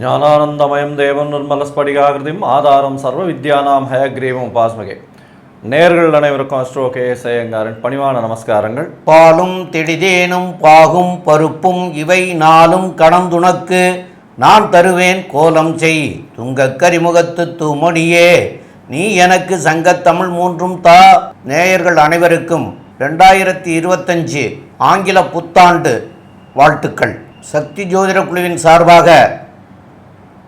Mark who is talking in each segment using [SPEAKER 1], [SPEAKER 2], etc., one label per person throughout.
[SPEAKER 1] ஞானானந்தமயம் தேவம் நிர்மலஸ்படிகாகிருதிம் ஆதாரம் சர்வ வித்யானாம் ஹயக்ரீவம் உபாஸ்மகே. நேர்கள் அனைவருக்கும் அஸ்ட்ரோ கே எஸ் பணிவான நமஸ்காரங்கள்.
[SPEAKER 2] பாலும் திடிதேனும் பாகும் பருப்பும் இவை நாளும் கடந்துணக்கு. நான் தருவேன் கோலம் செய் துங்கக் கரிமுகத்து தூமொழியே. நீ எனக்கு சங்கத்தமிழ் மூன்றும் தா. நேயர்கள் அனைவருக்கும் ரெண்டாயிரத்தி இருபத்தஞ்சு ஆங்கில புத்தாண்டு வாழ்த்துக்கள். சக்தி ஜோதிட குழுவின் சார்பாக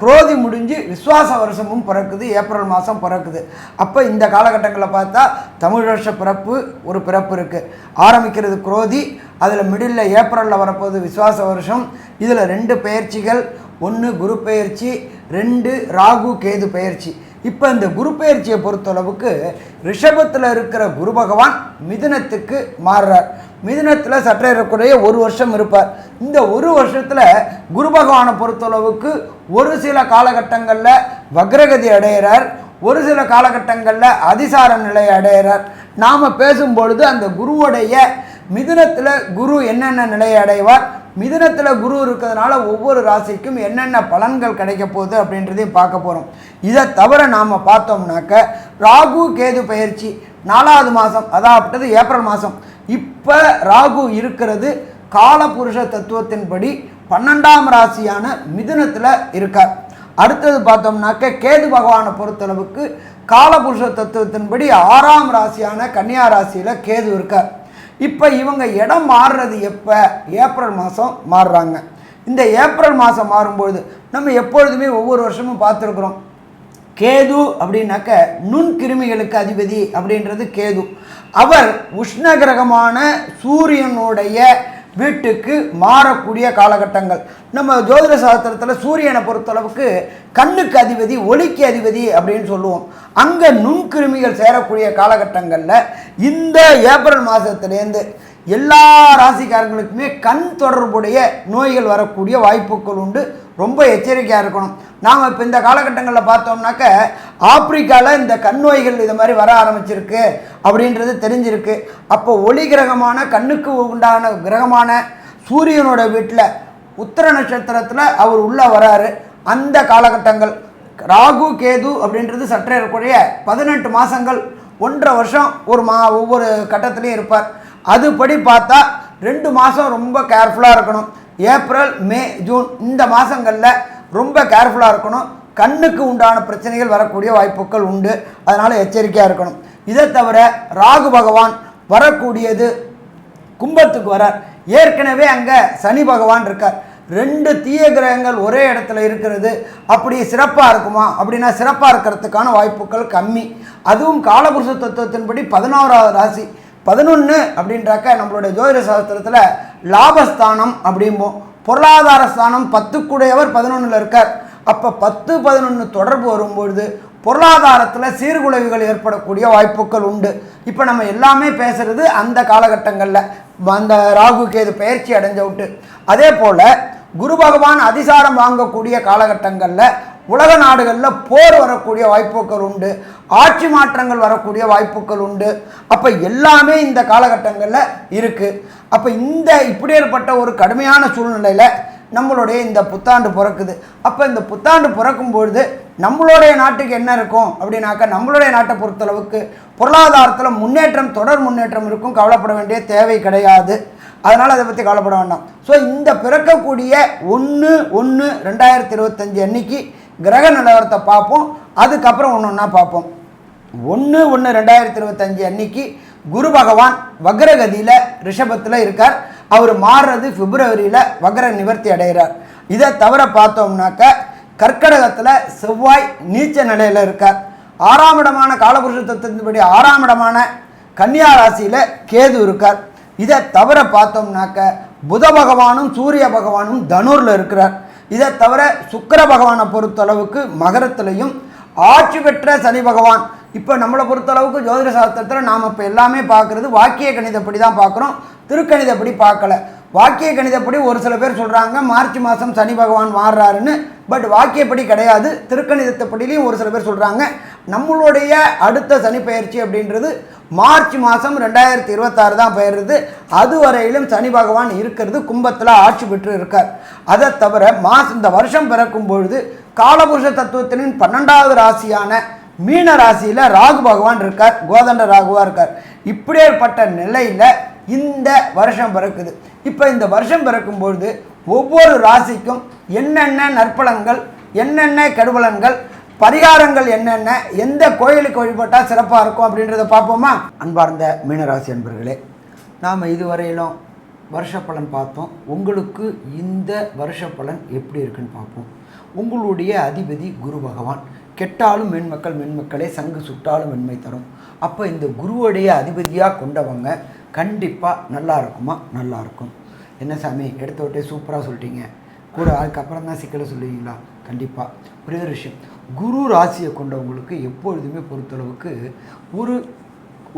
[SPEAKER 3] குரோதி முடிஞ்சு விஸ்வாச வருஷமும் பிறக்குது ஏப்ரல் மாதம் பிறக்குது. அப்போ இந்த காலகட்டங்களில் பார்த்தா தமிழ் வருஷ பிறப்பு ஒரு பிறப்பு இருக்குது ஆரம்பிக்கிறது குரோதி அதில் மிடில் ஏப்ரலில் வரப்போகுது விஸ்வாச வருஷம். இதில் ரெண்டு பயிற்சிகள் ஒன்று குரு பயிற்சி ரெண்டு ராகு கேது பயிற்சி இப்போ இந்த குரு பயிற்சியை பொறுத்தளவுக்கு ரிஷபத்தில் இருக்கிற குரு பகவான் மிதுனத்துக்கு மாறுறார். மிதுனத்தில் சற்றேறக்குறைய ஒரு வருஷம் இருப்பார். இந்த ஒரு வருஷத்தில் குரு பகவானை பொறுத்தளவுக்கு ஒரு சில காலகட்டங்களில் வக்ரகதி அடைகிறார் ஒரு சில காலகட்டங்களில் அதிசார நிலை அடைகிறார் நாம் பேசும்பொழுது அந்த குருவுடைய மிதுனத்தில் குரு என்னென்ன நிலையை அடைவார்? மிதுனத்தில் குரு இருக்கிறதுனால ஒவ்வொரு ராசிக்கும் என்னென்ன பலன்கள் கிடைக்க போகுது அப்படின்றதையும் பார்க்க போகிறோம் இதை தவிர நாம் பார்த்தோம்னாக்க ராகு கேது பயிற்சி நாலாவது மாதம் அதாவது ஏப்ரல் மாதம் இப்போ ராகு இருக்கிறது காலபுருஷ தத்துவத்தின்படி பன்னெண்டாம் ராசியான மிதுனத்தில் இருக்கார். அடுத்தது பார்த்தோம்னாக்க கேது பகவானை பொறுத்தளவுக்கு காலபுருஷ தத்துவத்தின்படி ஆறாம் ராசியான கன்னியா ராசியில் கேது இருக்கார். இப்போ இவங்க இடம் மாறுறது எப்போ? ஏப்ரல் மாதம் மாறுறாங்க. இந்த ஏப்ரல் மாதம் மாறும்பொழுது நம்ம எப்பொழுதுமே ஒவ்வொரு வருஷமும் பார்த்துருக்குறோம். கேது அப்படின்னாக்க நுண்கிருமிகளுக்கு அதிபதி அப்படின்றது கேது. அவர் உஷ்ண கிரகமான சூரியனுடைய வீட்டுக்கு மாறக்கூடிய காலகட்டங்கள். நம்ம ஜோதிட சாஸ்திரத்தில் சூரியனை பொறுத்தளவுக்கு கண்ணுக்கு அதிபதி ஒளிக்கு அதிபதி அப்படின்னு சொல்லுவோம். அங்கே நுண்கிருமிகள் சேரக்கூடிய காலகட்டங்களில் இந்த ஏப்ரல் மாதத்துலேருந்து எல்லா ராசிக்காரங்களுக்குமே கண் தொடர்புடைய நோய்கள் வரக்கூடிய வாய்ப்புகள் உண்டு. ரொம்ப எச்சரிக்கையாக இருக்கணும். நாம் இப்போ இந்த காலகட்டங்களில் பார்த்தோம்னாக்க ஆப்பிரிக்காவில் இந்த கண் நோய்கள் இது மாதிரி வர ஆரம்பிச்சிருக்கு. அப்படின்றது தெரிஞ்சிருக்கு. அப்போ ஒளி கிரகமான கண்ணுக்கு உண்டான கிரகமான சூரியனோட வீட்டில் உத்தர நட்சத்திரத்தில் அவர் உள்ளே வராரு. அந்த காலகட்டங்கள் ராகு கேது அப்படின்றது சற்றே இருக்கக்கூடிய பதினெட்டு மாதங்கள் ஒன்றரை வருஷம் ஒரு மா ஒவ்வொரு கட்டத்துலேயும் இருப்பார். அதுபடி பார்த்தா ரெண்டு மாதம் ரொம்ப கேர்ஃபுல்லாக இருக்கணும். ஏப்ரல் மே ஜூன் இந்த மாதங்களில் ரொம்ப கேர்ஃபுல்லாக இருக்கணும். கண்ணுக்கு உண்டான பிரச்சனைகள் வரக்கூடிய வாய்ப்புகள் உண்டு. அதனால் எச்சரிக்கையாக இருக்கணும். இதை தவிர ராகு பகவான் வரக்கூடியது கும்பத்துக்கு வரார். ஏற்கனவே அங்கே சனி பகவான் இருக்கார். ரெண்டு தீய கிரகங்கள் ஒரே இடத்துல இருக்கிறது. அப்படி சிறப்பாக இருக்குமா? அப்படின்னா சிறப்பாக இருக்கிறதுக்கான வாய்ப்புகள் கம்மி. அதுவும் காலபுருஷ தத்துவத்தின்படி பதினோராவது ராசி. பதினொன்று அப்படின்றாக்க நம்மளுடைய ஜோதிட சாஸ்திரத்தில் லாபஸ்தானம் அப்படிம்போம். பொருளாதார ஸ்தானம் பத்துக்குடையவர் பதினொன்றில் இருக்கார். அப்போ பத்து பதினொன்று தொடர்பு வரும்பொழுது பொருளாதாரத்தில் சீர்குலைவுகள் ஏற்படக்கூடிய வாய்ப்புகள் உண்டு. இப்போ நம்ம எல்லாமே பேசுறது அந்த காலகட்டங்களில். அந்த ராகு கேது பயிற்சி அடைஞ்ச விட்டு அதே போல் குரு பகவான் அதிசாரம் வாங்கக்கூடிய காலகட்டங்களில் உலக நாடுகளில் போர் வரக்கூடிய வாய்ப்புகள் உண்டு. ஆட்சி மாற்றங்கள் வரக்கூடிய வாய்ப்புகள் உண்டு. அப்போ எல்லாமே இந்த காலகட்டங்களில் இருக்குது அப்போ இந்த இப்படி ஏற்பட்ட ஒரு கடுமையான சூழ்நிலையில் நம்மளுடைய இந்த புத்தாண்டு பிறக்குது. அப்போ இந்த புத்தாண்டு பிறக்கும் பொழுது நம்மளுடைய நாட்டுக்கு என்ன இருக்கும்? அப்படின்னாக்கா நம்மளுடைய நாட்டை பொறுத்தளவுக்கு பொருளாதாரத்தில் முன்னேற்றம் தொடர் முன்னேற்றம் இருக்கும். கவலைப்பட வேண்டிய தேவை கிடையாது. அதனால் அதை பற்றி கவலைப்பட வேண்டாம். ஸோ இந்த பிறக்கக்கூடிய ஒன்று ஒன்று ரெண்டாயிரத்தி இருபத்தஞ்சி அன்னைக்கு கிரக நிலவரத்தை பார்ப்போம். அதுக்கப்புறம் ஒன்று ஒன்றா பார்ப்போம். ஒன்று ஒன்று ரெண்டாயிரத்தி இருபத்தஞ்சி அன்னைக்கு குரு பகவான் வக்ரகதியில் ரிஷபத்தில் இருக்கார். அவர் மாறுறது பிப்ரவரியில் வக்ர நிவர்த்தி அடைகிறார். இதை தவிர பார்த்தோம்னாக்க கர்க்கடகத்தில் செவ்வாய் நீச்ச நிலையில் இருக்கார். ஆறாம் இடமான காலபுருஷ தத்துவத்தின்படி ஆறாம் இடமான கன்னியா ராசியில் கேது இருக்கார். இதை தவிர பார்த்தோம்னாக்க புத பகவானும் சூரிய பகவானும் தனூரில் இருக்கிறார். இதை தவிர சுக்கிர பகவானை பொறுத்தளவுக்கு மகரத்திலையும் ஆட்சி பெற்ற சனி பகவான். இப்போ நம்மளை பொறுத்தளவுக்கு ஜோதிட சாஸ்திரத்தில் நாம் இப்போ எல்லாமே பார்க்குறது வாக்கிய கணிதப்படி தான் பார்க்குறோம். திருக்கணிதப்படி பார்க்கல. வாக்கிய கணிதப்படி ஒரு சில பேர் சொல்கிறாங்க மார்ச் மாதம் சனி பகவான் மாறுறாருன்னு பட் வாக்கியப்படி கிடையாது திருக்கணிதத்தைப்படிலையும் ஒரு சில பேர் சொல்கிறாங்க நம்மளுடைய அடுத்த சனி பயிற்சி அப்படின்றது மார்ச் மாதம் ரெண்டாயிரத்தி இருபத்தாறு தான் பெயருது அதுவரையிலும் சனி பகவான் இருக்கிறது கும்பத்தில் ஆட்சி பெற்று இருக்கார் அதை தவிர மாச இந்த வருஷம் பிறக்கும் பொழுது காலபுருஷ தத்துவத்தினின் பன்னெண்டாவது ராசியான மீன ராசியில் ராகு பகவான் இருக்கார் கோதண்ட ராகுவா இருக்கார். இப்படியேற்பட்ட நிலையில் இந்த வருஷம் பிறக்குது. இப்போ இந்த வருஷம் பிறக்கும்பொழுது ஒவ்வொரு ராசிக்கும் என்னென்ன நற்பலன்கள் என்னென்ன கெடுபலன்கள் பரிகாரங்கள் என்னென்ன எந்த கோயிலுக்கு வழிபட்டால் சிறப்பாக இருக்கும் அப்படின்றத பார்ப்போமா? அன்பார்ந்த மீனராசி அன்பர்களே நாம் இதுவரையிலும் வருஷப்பலன் பார்த்தோம். உங்களுக்கு இந்த வருஷப்பலன் எப்படி இருக்குன்னு பார்ப்போம். உங்களுடைய அதிபதி குரு பகவான். கெட்டாலும் மென்மக்கள் மென்மக்களே சங்கு சுட்டாலும் மென்மை தரும். அப்போ இந்த குருவுடைய அதிபதியாக கொண்டவங்க கண்டிப்பாக நல்லா இருக்குமா? நல்லா இருக்கும். என்ன சாமி? எடுத்த விட்டே சூப்பராக சொல்லிட்டீங்க. கூட அதுக்கப்புறம் தான் சிக்கலை சொல்லுவீங்களா? கண்டிப்பாக ஒரே ஒரு விஷயம். குரு ராசியை கொண்டவங்களுக்கு எப்பொழுதுமே பொறுத்தளவுக்கு ஒரு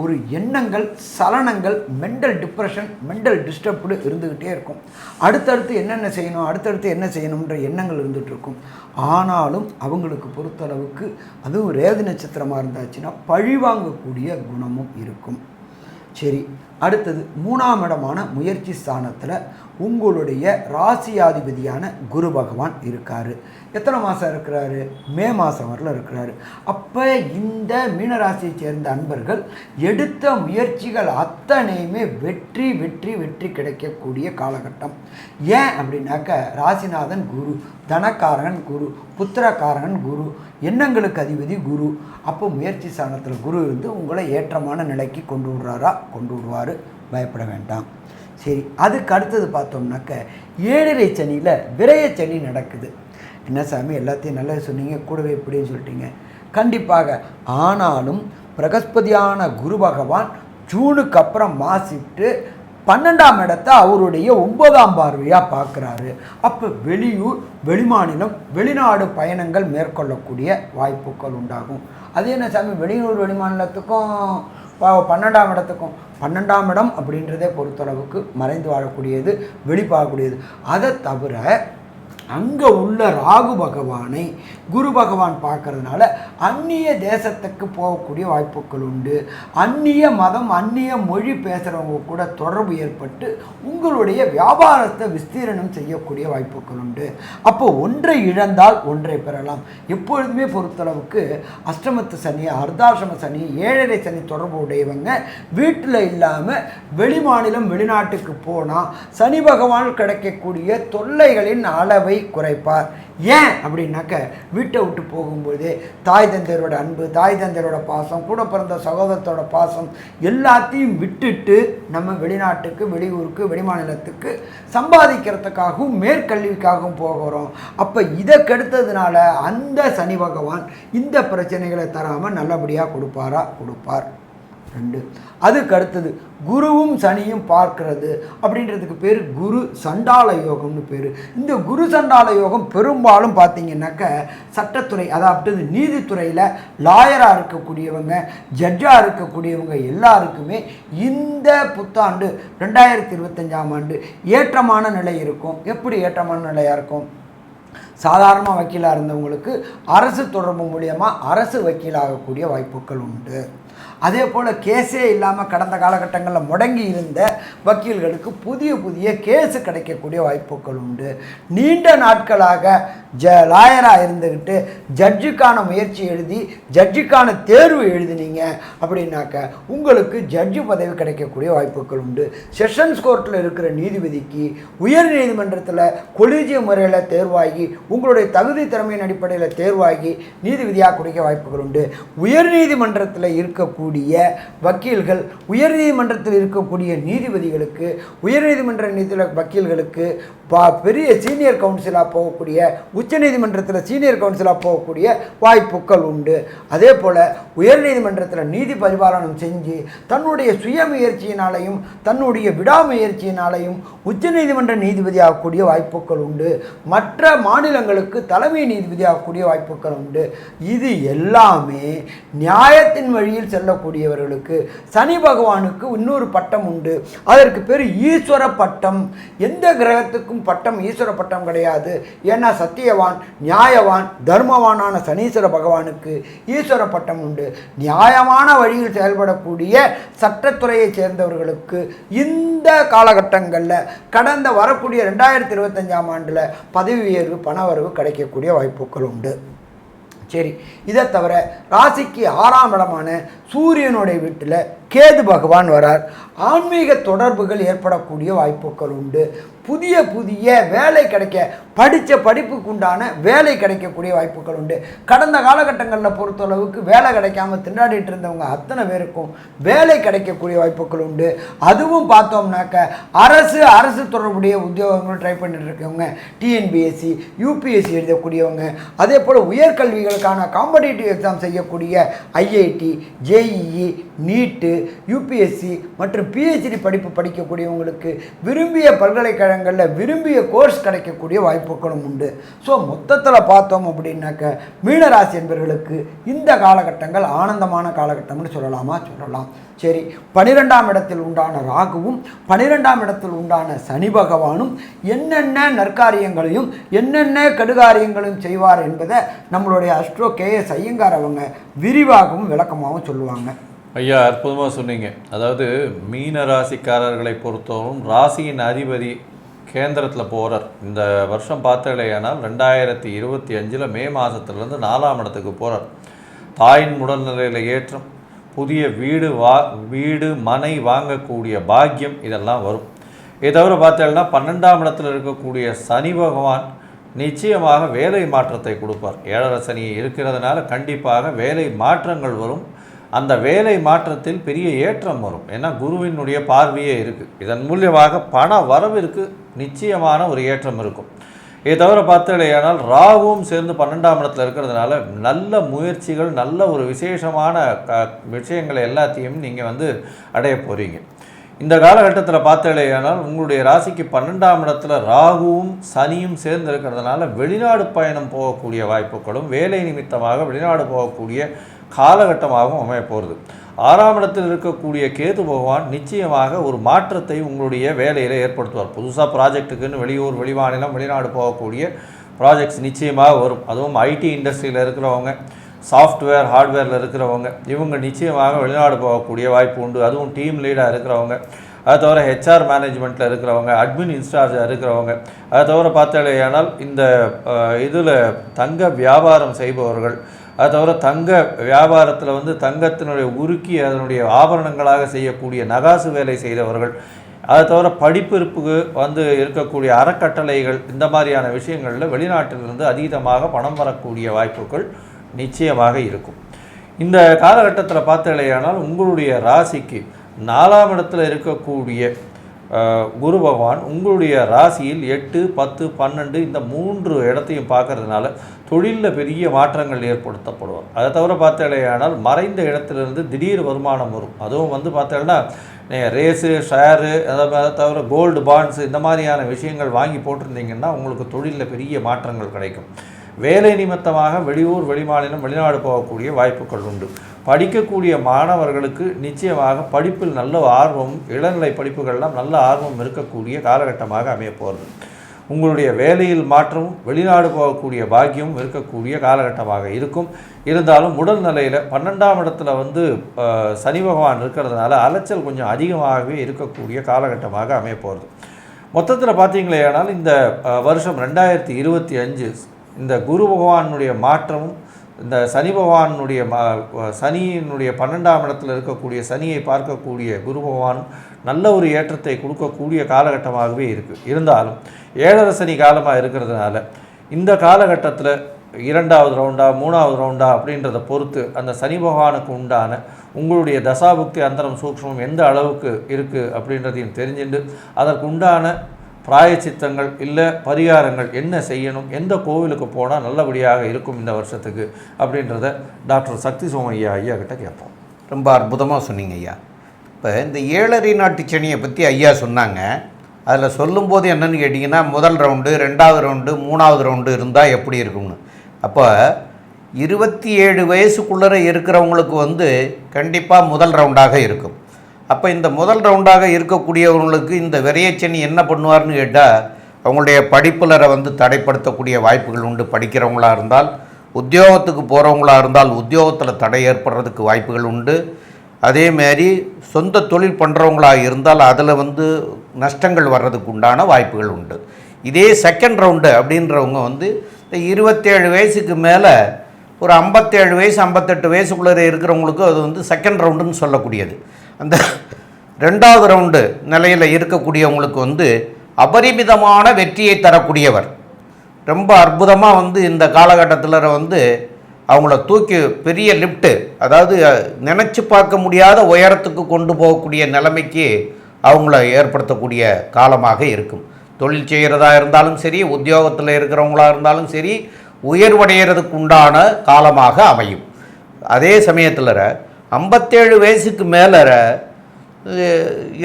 [SPEAKER 3] ஒரு எண்ணங்கள் சலனங்கள் மென்டல் டிப்ரெஷன் மென்டல் டிஸ்டர்ப்டு இருந்துக்கிட்டே இருக்கும். அடுத்தடுத்து என்னென்ன செய்யணும்? அடுத்தடுத்து என்ன செய்யணுன்ற எண்ணங்கள் இருந்துகிட்ருக்கும் ஆனாலும் அவங்களுக்கு பொறுத்தளவுக்கு அதுவும் ரேது நட்சத்திரமாக இருந்தாச்சுன்னா பழி வாங்கக்கூடிய குணமும் இருக்கும். சரி. அடுத்தது மூணாம் இடமான முயற்சி ஸ்தானத்தில் உங்களுடைய ராசியாதிபதியான குரு பகவான் இருக்கார். எத்தனை மாதம் இருக்கிறாரு? மே மாதம் வரல இருக்கிறாரு. அப்போ இந்த மீனராசியை சேர்ந்த அன்பர்கள் எடுத்த முயற்சிகள் அத்தனையுமே வெற்றி வெற்றி வெற்றி கிடைக்கக்கூடிய காலகட்டம். ஏன் அப்படின்னாக்க ராசிநாதன் குரு தனக்காரகன் குரு புத்திரக்காரகன் குரு எண்ணங்களுக்கு அதிபதி குரு. அப்போ முயற்சி ஸ்தானத்தில் குரு இருந்து உங்களை ஏற்றமான நிலைக்கு கொண்டு விடுறாரா கொண்டு விடுவார் பயப்பட வேண்டாம். சரி அதுக்கு அடுத்தது பார்த்தோம்னாக்க ஏழரை சனியில் விரைய சனி நடக்குது. என்ன சாமி எல்லாத்தையும் நல்லா சொன்னீங்க கூடவே இப்படின்னு சொல்லிட்டீங்க. கண்டிப்பாக ஆனாலும் பிரகஸ்பதியான குரு பகவான் ஜூனுக்கு அப்புறம் மாசிட்டு பன்னெண்டாம் இடத்தை அவருடைய ஒன்பதாம் பார்வையாக பார்க்குறாரு. அப்போ வெளியூர் வெளிமாநிலம் வெளிநாடு பயணங்கள் மேற்கொள்ளக்கூடிய வாய்ப்புகள் உண்டாகும். அது என்ன சாமி வெளியூர் வெளிமாநிலத்துக்கும் பன்னெண்டாம் இடத்துக்கும் பன்னெண்டாம் இடம் அப்படின்றதே பொறுத்தளவுக்கு மறைந்து வாழக்கூடியது வெளிப்பாகக்கூடியது அதை தவிர அங்கே உள்ள ராகு பகவானை குரு பகவான் பார்க்கறதுனால அந்நிய தேசத்துக்கு போகக்கூடிய வாய்ப்புகள் உண்டு. அந்நிய மதம் அந்நிய மொழி பேசுகிறவங்க கூட தொடர்பு ஏற்பட்டு உங்களுடைய வியாபாரத்தை விஸ்தீரணம் செய்யக்கூடிய வாய்ப்புகள் உண்டு. அப்போ ஒன்றை இழந்தால் ஒன்றை பெறலாம். எப்பொழுதுமே பொறுத்தளவுக்கு அஷ்டமத்து சனி அர்த்தாசிரம சனி ஏழரை சனி தொடர்பு உடையவங்க வீட்டில் இல்லாமல் வெளிமாநிலம் வெளிநாட்டுக்கு போனால் சனி பகவான் கிடைக்கக்கூடிய தொல்லைகளின் அளவை குறைப்பார். ஏன் அப்படின்னாக்க வீட்டை விட்டு போகும்போதே தாய் தந்தையரோட அன்பு தாய் தந்தையரோட பாசம் கூட பிறந்த சகோதரத்தோட பாசம் எல்லாத்தையும் விட்டுட்டு நம்ம வெளிநாட்டுக்கு வெளியூருக்கு வெளிமாநிலத்துக்கு சம்பாதிக்கிறதுக்காகவும் மேற்கல்விக்காகவும் போகிறோம். அப்போ இதை கெடுத்ததுனால அந்த சனி பகவான் இந்த பிரச்சனைகளை தராமல் நல்லபடியாக கொடுப்பாரா? கொடுப்பார். ரெண்டு. அதுக்கு அடுத்தது குருவும் சனியும் பார்க்கிறது அப்படின்றதுக்கு பேர் குரு சண்டால யோகம்னு பேர். இந்த குரு சண்டால யோகம் பெரும்பாலும் பார்த்தீங்கன்னாக்க சட்டத்துறை அதாவது நீதித்துறையில் லாயராக இருக்கக்கூடியவங்க ஜட்ஜாக இருக்கக்கூடியவங்க எல்லாருக்குமே இந்த புத்தாண்டு ரெண்டாயிரத்தி இருபத்தஞ்சாம் ஆண்டு ஏற்றமான நிலை இருக்கும். எப்படி ஏற்றமான நிலையாக இருக்கும்? சாதாரண வக்கீலாக இருந்தவங்களுக்கு அரசு தொடர்பு மூலியமாக அரசு வக்கீலாகக்கூடிய வாய்ப்புகள் உண்டு. அதே போல் கேஸே இல்லாமல் கடந்த காலகட்டங்களில் முடங்கி இருந்த வக்கீல்களுக்கு புதிய புதிய கேஸு கிடைக்கக்கூடிய வாய்ப்புகள் உண்டு. நீண்ட நாட்களாக ஜ லாயராக இருந்துக்கிட்டு ஜட்ஜுக்கான முயற்சி எழுதி ஜட்ஜுக்கான தேர்வு எழுதினீங்க அப்படின்னாக்க உங்களுக்கு ஜட்ஜு பதவி கிடைக்கக்கூடிய வாய்ப்புகள் உண்டு. செஷன்ஸ் கோர்ட்டில் இருக்கிற நீதிபதிக்கு உயர் நீதிமன்றத்தில் கொலிஜிய முறையில் தேர்வாகி உங்களுடைய தகுதி திறமையின் அடிப்படையில் தேர்வாகி நீதிபதியாக குடிக்க வாய்ப்புகள் உண்டு. உயர் நீதிமன்றத்தில் இருக்கக்கூடிய வக்கீல்கள் உயர் நீதிமன்றத்தில் இருக்கக்கூடிய நீதிபதிகளுக்கு உயர்நீதிமன்ற நீதில வக்கீல்களுக்கு பா பெரிய சீனியர் கவுன்சிலாக போகக்கூடிய உச்சநீதிமன்றத்தில் சீனியர் கவுன்சிலாக போகக்கூடிய வாய்ப்புகள் உண்டு. அதே போல் உயர்நீதிமன்றத்தில் நீதி பரிபாலனம் செஞ்சு தன்னுடைய சுயமுயற்சியினாலையும் தன்னுடைய விடாமுயற்சியினாலையும் உச்சநீதிமன்ற நீதிபதி ஆகக்கூடிய வாய்ப்புகள் உண்டு. மற்ற மாநிலங்களுக்கு தலைமை நீதிபதி ஆகக்கூடிய வாய்ப்புகள் உண்டு. இது எல்லாமே நியாயத்தின் வழியில் செல்லக்கூடியவர்களுக்கு சனி பகவானுக்கு இன்னொரு பட்டம் உண்டு. அதற்கு பேர் ஈஸ்வர பட்டம். எந்த கிரகத்துக்கும் பட்டம் ஈஸ்வர பட்டம் கிடையாது. ஏன்னா சத்தியவான் நியாயவான் தர்மவானான சனீஸ்வர பகவானுக்கு ஈஸ்வர பட்டம் உண்டு. நியாயமான வழியில் செயல்படக்கூடிய சட்டத்துறையை சேர்ந்தவர்களுக்கு இந்த காலகட்டங்களில் கடந்த வரக்கூடிய ரெண்டாயிரத்தி இருபத்தஞ்சாம் ஆண்டில் பதவி உயர்வு பணவரவு கிடைக்கக்கூடிய வாய்ப்புகள் உண்டு. சரி இதை தவிர ராசிக்கு ஆறாம் இடமான சூரியனுடைய வீட்டில் கேது பகவான் வரார். ஆன்மீக தொடர்புகள் ஏற்படக்கூடிய வாய்ப்புகள் உண்டு. புதிய புதிய வேலை கிடைக்க படித்த படிப்புக்கு உண்டான வேலை கிடைக்கக்கூடிய வாய்ப்புகள் உண்டு. கடந்த காலகட்டங்களில் பொறுத்தளவுக்கு வேலை கிடைக்காம திண்டாடிட்டு இருந்தவங்க அத்தனை பேருக்கும் வேலை கிடைக்கக்கூடிய வாய்ப்புகள் உண்டு. அதுவும் பார்த்தோம்னாக்க அரசு அரசு தொடர்புடைய உத்தியோகங்களும் ட்ரை பண்ணிட்டு இருக்கவங்க டிஎன்பிஎஸ்சி யூபிஎஸ்சி எழுதக்கூடியவங்க அதே போல் உயர்கல்விகளுக்கான காம்படிட்டிவ் எக்ஸாம் செய்யக்கூடிய ஐஐடி ஜேஇஇ நீட்டு யூபிஎஸ்சி மற்றும் பிஹெச்டி படிப்பு படிக்கக்கூடியவங்களுக்கு விரும்பிய பல்கலைக்கழகங்களில் விரும்பிய கோர்ஸ் கிடைக்கக்கூடிய வாய்ப்புகளும் உண்டு. ஸோ மொத்தத்தில் பார்த்தோம் அப்படின்னாக்க மீனராசி என்பவர்களுக்கு இந்த காலகட்டங்கள் ஆனந்தமான காலகட்டம்னு சொல்லலாமா? சொல்லலாம். சரி பனிரெண்டாம் இடத்தில் உண்டான ராகுவும் பனிரெண்டாம் இடத்தில் உண்டான சனி பகவானும் என்னென்ன நற்காரியங்களையும் என்னென்ன கடுகாரியங்களையும் செய்வார் என்பதை நம்மளுடைய அஸ்ட்ரோ கே எஸ் ஐயங்கார் அவங்க விரிவாகவும் விளக்கமாகவும் சொல்லுவாங்க.
[SPEAKER 1] ஐயா அற்புதமாக சொன்னீங்க. அதாவது மீன ராசிக்காரர்களை பொறுத்தவரும் ராசியின் அதிபதி கேந்திரத்தில் போகிறார் இந்த வருஷம் பார்த்தலையானால் ரெண்டாயிரத்தி இருபத்தி அஞ்சில் மே மாதத்துலேருந்து நாலாம் இடத்துக்கு போகிறார் தாயின் உடல்நிலையில் ஏற்றம் புதிய வீடு வா வீடு மனை வாங்கக்கூடிய பாக்கியம் இதெல்லாம் வரும். இதை தவிர பார்த்தீங்கன்னா பன்னெண்டாம் இடத்துல இருக்கக்கூடிய சனி பகவான் நிச்சயமாக வேலை மாற்றத்தை கொடுப்பார். ஏழரை சனி இருக்கிறதுனால கண்டிப்பாக வேலை மாற்றங்கள் வரும். அந்த வேலை மாற்றத்தில் பெரிய ஏற்றம் வரும். ஏன்னா குருவினுடைய பார்வையே இருக்குது இதன் மூலியமாக பண வரவிற்கு நிச்சயமான ஒரு ஏற்றம் இருக்கும். இதை தவிர பார்த்தலையானால் ராகுவும் சேர்ந்து பன்னெண்டாம் இடத்துல இருக்கிறதுனால நல்ல முயற்சிகள் நல்ல ஒரு விசேஷமான க விஷயங்களை எல்லாத்தையும் நீங்கள் வந்து அடைய போகிறீங்க இந்த காலகட்டத்தில் பார்த்தலையானால் உங்களுடைய ராசிக்கு பன்னெண்டாம் இடத்துல ராகுவும் சனியும் சேர்ந்து இருக்கிறதுனால வெளிநாடு பயணம் போகக்கூடிய வாய்ப்புகளும் வேலை நிமித்தமாக வெளிநாடு போகக்கூடிய காலகட்டமாகவும் அமைய போகிறது ஆறாம் இடத்தில் இருக்கக்கூடிய கேது பகவான் நிச்சயமாக ஒரு மாற்றத்தை உங்களுடைய வேலையில் ஏற்படுத்துவார். புதுசாக ப்ராஜெக்ட்டுக்குன்னு வெளியூர் வெளிமாநிலம் வெளிநாடு போகக்கூடிய ப்ராஜெக்ட்ஸ் நிச்சயமாக வரும். அதுவும் ஐடி இண்டஸ்ட்ரியில் இருக்கிறவங்க சாஃப்ட்வேர் ஹார்ட்வேரில் இருக்கிறவங்க இவங்க நிச்சயமாக வெளிநாடு போகக்கூடிய வாய்ப்பு உண்டு. அதுவும் டீம் லீடாக இருக்கிறவங்க அது தவிர ஹெச்ஆர் மேனேஜ்மெண்ட்டில் இருக்கிறவங்க அட்மின் இன்சார்ஜாக இருக்கிறவங்க அது தவிர பார்த்தாலேயானால் இந்த இதில் தங்க வியாபாரம் செய்பவர்கள் அது தவிர தங்க வியாபாரத்தில் வந்து தங்கத்தினுடைய உருக்கி அதனுடைய ஆபரணங்களாக செய்யக்கூடிய நகாசு வேலை செய்தவர்கள் அது தவிர படிப்பிருப்புக்கு வந்து இருக்கக்கூடிய அறக்கட்டளைகள் இந்த மாதிரியான விஷயங்களில் வெளிநாட்டிலிருந்து அதீதமாக பணம் வரக்கூடிய வாய்ப்புகள் நிச்சயமாக இருக்கும். இந்த காலகட்டத்தில் பார்த்தலையானால் உங்களுடைய ராசிக்கு நாலாம் இடத்துல இருக்கக்கூடிய குரு பகவான் உங்களுடைய ராசியில் எட்டு பத்து பன்னெண்டு இந்த மூன்று இடத்தையும் பார்க்கறதுனால தொழிலில் பெரிய மாற்றங்கள் ஏற்படுத்தப்படுவார். அதை தவிர பார்த்தாலேயானால் மறைந்த இடத்திலிருந்து திடீர் வருமானம் வரும். அதுவும் வந்து பார்த்தேன்னா ரேஸு ஷேரு அதை அதை தவிர கோல்டு பாண்ட்ஸ் இந்த மாதிரியான விஷயங்கள் வாங்கி போட்டிருந்தீங்கன்னா உங்களுக்கு தொழிலில் பெரிய மாற்றங்கள் கிடைக்கும். வேலை நிமித்தமாக வெளியூர் வெளிமாநிலம் வெளிநாடு போகக்கூடிய வாய்ப்புகள் உண்டு. படிக்கக்கூடிய மாணவர்களுக்கு நிச்சயமாக படிப்பில் நல்ல ஆர்வம் இளநிலை படிப்புகள்லாம் நல்ல ஆர்வம் இருக்கக்கூடிய காலகட்டமாக அமைய போகிறது உங்களுடைய வேலையில் மாற்றமும் வெளிநாடு போகக்கூடிய பாக்கியமும் இருக்கக்கூடிய காலகட்டமாக இருக்கும். இருந்தாலும் உடல் நிலையில் பன்னெண்டாம் இடத்துல வந்து சனி பகவான் இருக்கிறதுனால அலைச்சல் கொஞ்சம் அதிகமாகவே இருக்கக்கூடிய காலகட்டமாக அமைய போகிறது மொத்தத்தில் பார்த்தீங்களே ஆனால் இந்த வருஷம் ரெண்டாயிரத்தி இருபத்தி அஞ்சு இந்த குரு பகவானுடைய மாற்றமும் இந்த சனி பகவானுடைய ம- சனியினுடைய பன்னெண்டாம் இடத்தில் இருக்கக்கூடிய சனியை பார்க்கக்கூடிய குரு பகவான் நல்ல ஒரு ஏற்றத்தை கொடுக்கக்கூடிய காலகட்டமாகவே இருக்குது இருந்தாலும் ஏழரை சனி காலமாக இருக்கிறதுனால இந்த காலகட்டத்தில் இரண்டாவது ரவுண்டா மூணாவது ரவுண்டா அப்படின்றத பொறுத்து அந்த சனி பகவானுக்கு உண்டான உங்களுடைய தசாபுக்தி அந்தரம் சூக்ஷமம் எந்த அளவுக்கு இருக்குது அப்படின்றதையும் தெரிஞ்சுட்டு அதற்கு உண்டான பிராயச்சித்தங்கள் இல்லை பரிகாரங்கள் என்ன செய்யணும் எந்த கோவிலுக்கு போனால் நல்லபடியாக இருக்கும் இந்த வருஷத்துக்கு அப்படின்றத டாக்டர் சக்தி சோமையா ஐயா கிட்ட கேட்போம்.
[SPEAKER 2] ரொம்ப அற்புதமாக சொன்னீங்க ஐயா. இப்போ இந்த ஏழரை நாட்டு சனியை பற்றி ஐயா சொன்னாங்க. அதில் சொல்லும்போது என்னன்னு கேட்டிங்கன்னா முதல் ரவுண்டு ரெண்டாவது ரவுண்டு மூணாவது ரவுண்டு இருந்தால் எப்படி இருக்கும்னு. அப்போ இருபத்தி ஏழு வயசுக்குள்ளே இருக்கிறவங்களுக்கு வந்து கண்டிப்பாக முதல் ரவுண்டாக இருக்கும். அப்போ இந்த முதல் ரவுண்டாக இருக்கக்கூடியவங்களுக்கு இந்த விரையச்சனி என்ன பண்ணுவார்னு கேட்டால் அவங்களுடைய படிப்புலரை வந்து தடைப்படுத்தக்கூடிய வாய்ப்புகள் உண்டு. படிக்கிறவங்களாக இருந்தால் உத்தியோகத்துக்கு போகிறவங்களாக இருந்தால் உத்தியோகத்தில் தடை ஏற்படுறதுக்கு வாய்ப்புகள் உண்டு. அதேமாரி சொந்த தொழில் பண்ணுறவங்களா இருந்தால் அதில் வந்து நஷ்டங்கள் வர்றதுக்கு உண்டான வாய்ப்புகள் உண்டு. இதே செகண்ட் ரவுண்டு அப்படின்றவங்க வந்து இந்த இருபத்தேழு வயசுக்கு மேலே ஒரு ஐம்பத்தேழு வயசு ஐம்பத்தெட்டு வயசுக்குள்ளே இருக்கிறவங்களுக்கு அது வந்து செகண்ட் ரவுண்டுன்னு சொல்லக்கூடியது. அந்த ரெண்டாவது ரவுண்டு நிலையில் இருக்கக்கூடியவங்களுக்கு வந்து அபரிமிதமான வெற்றியை தரக்கூடியவர். ரொம்ப அற்புதமாக வந்து இந்த காலகட்டத்தில் வந்து அவங்கள தூக்கி பெரிய லிஃப்ட்டு அதாவது நினச்சி பார்க்க முடியாத உயரத்துக்கு கொண்டு போகக்கூடிய நிலைமைக்கு அவங்கள ஏற்படுத்தக்கூடிய காலமாக இருக்கும். தொழில் செய்கிறதா இருந்தாலும் சரி உத்தியோகத்தில் இருக்கிறவங்களாக இருந்தாலும் சரி உயர்வடைகிறதுக்கு உண்டான காலமாக அமையும். அதே சமயத்தில் ஐம்பத்தேழு வயசுக்கு மேலே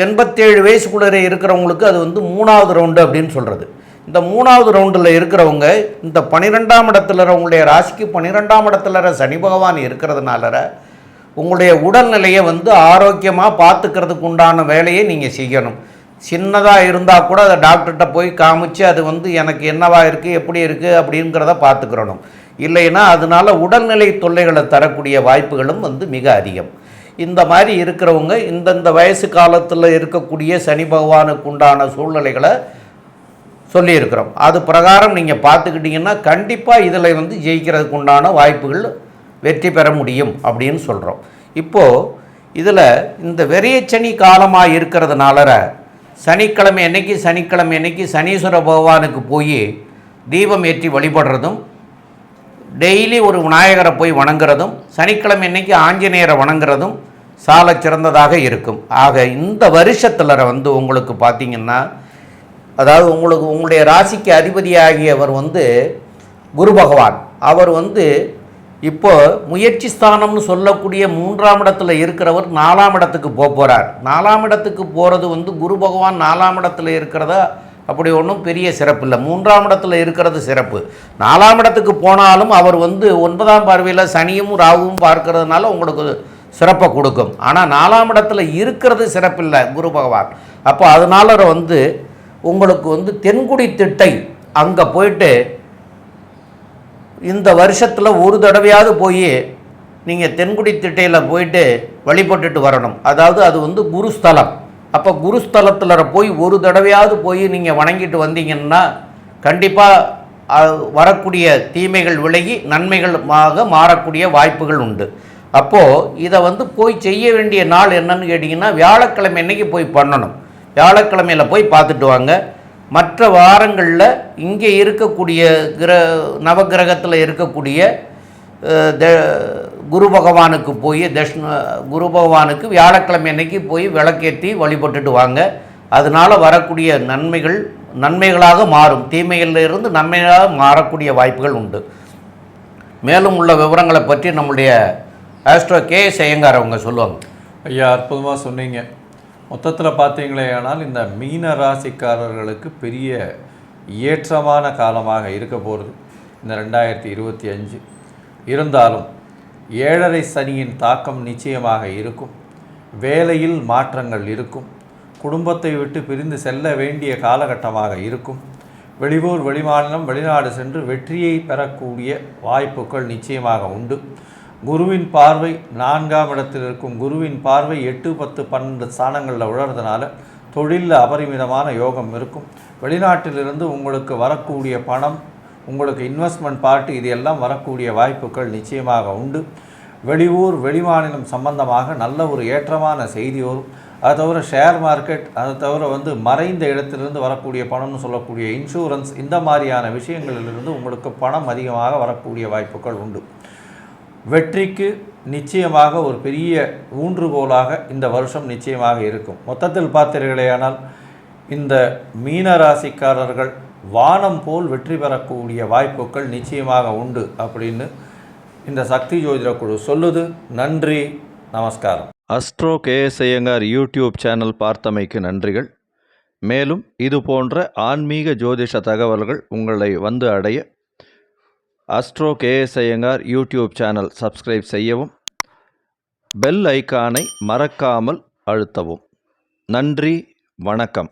[SPEAKER 2] எண்பத்தேழு வயசுக்குள்ளே இருக்கிறவங்களுக்கு அது வந்து மூணாவது ரவுண்டு அப்படின்னு சொல்கிறது இந்த மூணாவது ரவுண்டில் இருக்கிறவங்க இந்த பன்னிரெண்டாம் இடத்துல உங்களுடைய ராசிக்கு பன்னிரெண்டாம் இடத்துல சனி பகவான் இருக்கிறதுனால உங்களுடைய உடல்நிலையை வந்து ஆரோக்கியமாக பார்த்துக்கிறதுக்கு உண்டான வேலையை நீங்கள் செய்யணும். சின்னதாக இருந்தால் கூட அதை டாக்டர்கிட்ட போய் காமிச்சு அது வந்து எனக்கு என்னவா இருக்குது எப்படி இருக்குது அப்படிங்கிறத பார்த்துக்கிறணும். இல்லைன்னா அதனால உடல்நிலை தொல்லைகளை தரக்கூடிய வாய்ப்புகளும் வந்து மிக அதிகம். இந்த மாதிரி இருக்கிறவங்க இந்தந்த வயசு காலத்தில் இருக்கக்கூடிய சனி பகவானுக்கு உண்டான சூழ்நிலைகளை சொல்லியிருக்கிறோம். அது பிரகாரம் நீங்கள் பார்த்துக்கிட்டிங்கன்னா கண்டிப்பாக இதில் வந்து ஜெயிக்கிறதுக்கு உண்டான வாய்ப்புகள் வெற்றி பெற முடியும் அப்படின்னு சொல்கிறோம் இப்போது இதில் இந்த வெறியச்சனி காலமாக இருக்கிறதுனால சனிக்கிழமை அன்னைக்கு சனிக்கிழமை அன்னைக்கு சனீஸ்வர பகவானுக்கு போய் தீபம் ஏற்றி வழிபடுறதும் டெய்லி ஒரு விநாயகரை போய் வணங்குறதும் சனிக்கிழமை அன்னைக்கு ஆஞ்சநேயரை வணங்குறதும் சால சிறந்ததாக இருக்கும். ஆக இந்த வருஷத்தில் வந்து உங்களுக்கு பார்த்தீங்கன்னா அதாவது உங்களுக்கு உங்களுடைய ராசிக்கு அதிபதியாகியவர் வந்து குரு பகவான். அவர் வந்து இப்போ முயற்சி ஸ்தானம்னு சொல்லக்கூடிய மூன்றாம் இடத்துல இருக்கிறவர் நாலாம் இடத்துக்கு போக போகிறார் நாலாம் இடத்துக்கு போகிறது வந்து குரு பகவான் நாலாம் இடத்துல இருக்கிறதா அப்படி ஒன்றும் பெரிய சிறப்பு இல்லை. மூன்றாம் இடத்துல இருக்கிறது சிறப்பு. நாலாம் இடத்துக்கு போனாலும் அவர் வந்து ஒன்பதாம் பார்வையில் சனியும் ராகுவும் பார்க்கறதுனால உங்களுக்கு சிறப்பை கொடுக்கும். ஆனால் நாலாம் இடத்துல இருக்கிறது சிறப்பில்லை குரு பகவான். அப்போ அதனால வந்து உங்களுக்கு வந்து தென்குடி திட்டை அங்கே போயிட்டு இந்த வருஷத்தில் ஒரு தடவையாவது போய் நீங்கள் தென்குடி திட்டையில் போயிட்டு வழிபட்டுட்டு வரணும். அதாவது அது வந்து குருஸ்தலம் அப்போ குருஸ்தலத்தில் போய் ஒரு தடவையாவது போய் நீங்கள் வணங்கிட்டு வந்தீங்கன்னா கண்டிப்பாக வரக்கூடிய தீமைகள் விலகி நன்மைகளுமாக மாறக்கூடிய வாய்ப்புகள் உண்டு. அப்போது இதை வந்து போய் செய்ய வேண்டிய நாள் என்னன்னு கேட்டிங்கன்னா வியாழக்கிழமை அன்னைக்கு போய் பண்ணணும்? வியாழக்கிழமையில் போய் பார்த்துட்டு வாங்க. மற்ற வாரங்களில் இங்கே இருக்கக்கூடிய கிர நவகிரகத்தில் இருக்கக்கூடிய குரு பகவானுக்கு போய் தஷ்ண குரு பகவானுக்கு வியாழக்கிழமை அன்னைக்கு போய் விளக்கேற்றி வழிபட்டுட்டு வாங்க. அதனால் வரக்கூடிய நன்மைகள் நன்மைகளாக மாறும். தீமைகளிலிருந்து நன்மைகளாக மாறக்கூடிய வாய்ப்புகள் உண்டு. மேலும் உள்ள விவரங்களை பற்றி நம்முடைய ஆஸ்ட்ரோ கே செய்யங்கார் அவங்க சொல்லுவாங்க.
[SPEAKER 1] ஐயா அற்புதமாக சொன்னீங்க. மொத்தத்தில் பார்த்தீங்களே ஆனால் இந்த மீன ராசிக்காரர்களுக்கு பெரிய ஏற்றமான காலமாக இருக்க போகிறது இந்த ரெண்டாயிரத்தி இருபத்தி அஞ்சு. இருந்தாலும் ஏழரை சனியின் தாக்கம் நிச்சயமாக இருக்கும். வேலையில் மாற்றங்கள் இருக்கும். குடும்பத்தை விட்டு பிரிந்து செல்ல வேண்டிய காலகட்டமாக இருக்கும். வெளியூர் வெளிமாநிலம் வெளிநாடு சென்று வெற்றியை பெறக்கூடிய வாய்ப்புகள் நிச்சயமாக உண்டு. குருவின் பார்வை நான்காம் இடத்தில் இருக்கும் குருவின் பார்வை எட்டு பத்து பன்னெண்டு ஸ்தானங்களில் உழறதுனால தொழிலில் அபரிமிதமான யோகம் இருக்கும். வெளிநாட்டிலிருந்து உங்களுக்கு வரக்கூடிய பணம் உங்களுக்கு இன்வெஸ்ட்மெண்ட் பார்ட்டி இது எல்லாம் வரக்கூடிய வாய்ப்புகள் நிச்சயமாக உண்டு. வெளியூர் வெளிமாநிலம் சம்பந்தமாக நல்ல ஒரு ஏற்றமான செய்தி வரும். அதை தவிர ஷேர் மார்க்கெட் அதை தவிர வந்து மறைந்த இடத்திலிருந்து வரக்கூடிய பணம்னு சொல்லக்கூடிய இன்சூரன்ஸ் இந்த மாதிரியான விஷயங்களிலிருந்து உங்களுக்கு பணம் அதிகமாக வரக்கூடிய வாய்ப்புகள் உண்டு. வெற்றிக்கு நிச்சயமாக ஒரு பெரிய ஊன்றுகோலாக இந்த வருஷம் நிச்சயமாக இருக்கும். மொத்தத்தில் பார்த்தீர்களேயானால் இந்த மீன ராசிக்காரர்கள் வானம் போல் வெற்றி பெறக்கூடிய வாய்ப்புகள் நிச்சயமாக உண்டு அப்படின்னு இந்த சக்தி ஜோதிட குழு சொல்லுது. நன்றி நமஸ்காரம். Astro KS Iyengar YouTube channel பார்த்தமைக்கு நன்றிகள். மேலும் இது போன்ற ஆன்மீக ஜோதிஷ தகவல்கள் உங்களை வந்து அடைய astro KS Iyengar YouTube channel subscribe செய்யவும் பெல் ஐக்கானை மறக்காமல் அழுத்தவும். நன்றி வணக்கம்.